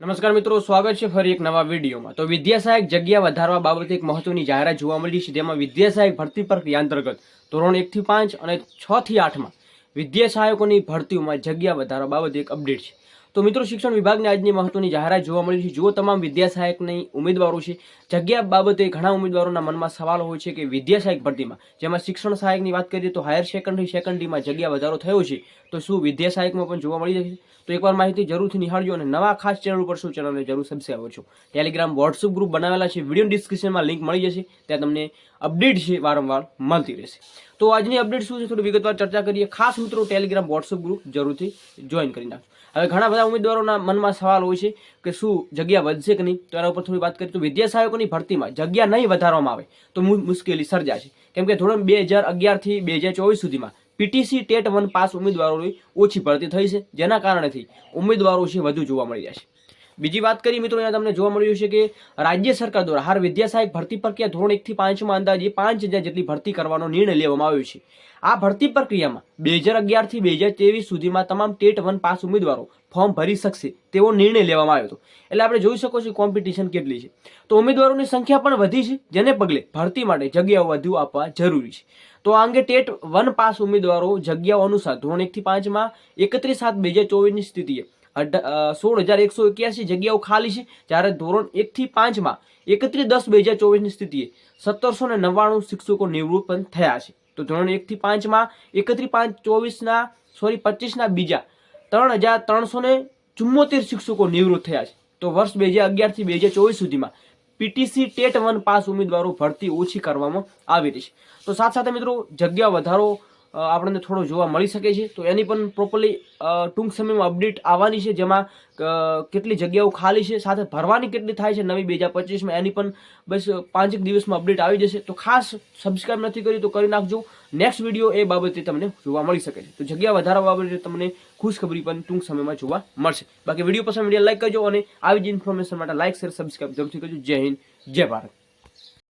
નમસ્કાર મિત્રો, સ્વાગત છે ફરી એક નવા વિડીયોમાં. તો વિદ્યા સહાયક જગ્યા વધારવા બાબતે એક મહત્વની જાહેરાત જોવા મળી છે, જેમાં વિદ્યા સહાયક ભરતી પ્રક્રિયા અંતર્ગત ધોરણ એકથી પાંચ અને છ થી આઠમાં વિદ્યા સહાયકોની ભરતીઓમાં જગ્યા વધારવા બાબતે એક અપડેટ છે. તો મિત્રો શિક્ષણ વિભાગની આજની મહત્વની જાહેરાત જોવા મળી છે. જો તમામ વિદ્યા સહાયકની ઉમેદવારો છે. જગ્યા બાબતે ઘણા ઉમેદવારોના મનમાં સવાલ હોય છે કે વિદ્યા સહાયક ભરતીમાં. જેમાં શિક્ષણ સહાયકની વાત કરીએ તો હાયર સેકન્ડરી, સેકન્ડરીમાં જગ્યા વધારો થયો છે. તો શું વિદ્યા સહાયકમાં પણ જોવા મળી જશે તો એકવાર માહિતી જરૂરથી નિહાળજો અને નવા ખાસ ચેનલ ઉપર શું ચેનલને જરૂર સબસ્ક્રાઈબ કરજો. ટેલિગ્રામ, વોટ્સઅપ ગ્રુપ બનાવેલા છે. વીડિયો ડિસ્ક્રિપ્શનમાં લિંક મળી જશે. ત્યાં તમને અપડેટ છે, વારંવાર મળતી રહેશે. તો આજની અપડેટ શું છે? થોડી વિગતવાર ચર્ચા કરીએ. ખાસ મિત્રો, ટેલિગ્રામ, વોટ્સઅપ ગ્રુપ જરૂરથી જોઈન કરી નાખજો. હવે ઘણા બધા ઉમેદવારોના મનમાં સવાલ હોય છે કે શું જગ્યા વધશે કે નહીં? તો એના ઉપર થોડી વાત કરીએ તો વિદ્યા સહાયકોની ભરતીમાં જગ્યા નહીં વધારવામાં આવે તો મુશ્કેલી સર્જાશે. કેમ કે ધોરણ બે હજાર અગિયારથી બે હજાર ચોવીસ સુધીમાં પીટીસી ટેટ વન પાસ ઉમેદવારોની ઓછી ભરતી થઈ છે, જેના કારણેથી ઉમેદવારો છે વધુ જોવા મળી રહ્યા છે. બીજી વાત કરીએ મિત્રો, અહીંયા તમને જોવા મળ્યું છે કે રાજ્ય સરકાર દ્વારા હાર વિદ્યા સહાયક ભરતી પ્રક્રિયા ધોરણ એકથી પાંચમાં અંદાજે પાંચ હજાર જેટલી ભરતી કરવાનો નિર્ણય લેવામાં આવ્યો છે. આ ભરતી પ્રક્રિયામાં બે હજાર અગિયારથી બે હજાર ત્રેવીસ સુધીમાં તમામ ટેટ વન પાસ ઉમેદવારો ફોર્મ ભરી શકશે તેવો નિર્ણય લેવામાં આવ્યો હતો. એટલે આપણે જોઈ શકો છો કોમ્પિટિશન કેટલી છે. તો ઉમેદવારોની સંખ્યા પણ વધી છે, જેને પગલે ભરતી માટે જગ્યાઓ વધુ આપવા જરૂરી છે. તો આ અંગે ટેટ વન પાસ ઉમેદવારો જગ્યાઓ અનુસાર ધોરણ એકથી પાંચમાં એકત્રીસ સાત બે હજાર ચોવીસની સ્થિતિએ સોળ હજાર એકસો એક્યાસી જગ્યાઓ ખાલી છે. જ્યારે ધોરણ એકથી પાંચમાં એકત્રીસ દસ બે હજાર ચોવીસની સ્થિતિએ સત્તરસો ને નવ્વાણું શિક્ષકો નિવૃત્ત પણ થયા છે. તો ધોરણ એકથી પાંચમાં એકત્રીસ પાંચ ચોવીસના, સોરી, પચીસના બીજા ત્રણ હજાર ત્રણસો ને ચુમ્મોતેર શિક્ષકો નિવૃત્ત થયા છે. તો વર્ષ બે હજાર અગિયારથી બે હજાર ચોવીસ સુધીમાં પીટીસી ટેટ વન પાસ ઉમેદવારો ભરતી ઓછી કરવામાં આવી રહી છે. તો સાથ સાથે મિત્રો, જગ્યા વધારો આપણને થોડો જોવા મળી શકે છે. તો એની પણ પ્રોપરલી ટૂંક સમયમાં અપડેટ આવવાની છે. જેમાં કેટલી જગ્યાઓ ખાલી છે, સાથે ભરવાની કેટલી થાય છે, નવી બે હજાર પચીસમાં એની પણ બસ પાંચેક દિવસમાં અપડેટ આવી જશે. તો ખાસ સબસ્ક્રાઇબ નથી કરી તો કરી નાખજો. નેક્સ્ટ વીડિયો એ બાબતે તમને જોવા મળી શકે છે. તો જગ્યા વધારા બાબતે તમને ખુશખબરી પણ ટૂંક સમયમાં જોવા મળશે. બાકી વીડિયો પસંદ વીડિયો લાઈક કરજો અને આવી જ ઇન્ફોર્મેશન માટે લાઈક શેર સબસ્ક્રાઇબ જરૂરથી કરજો. જય હિન્દ, જય ભારત.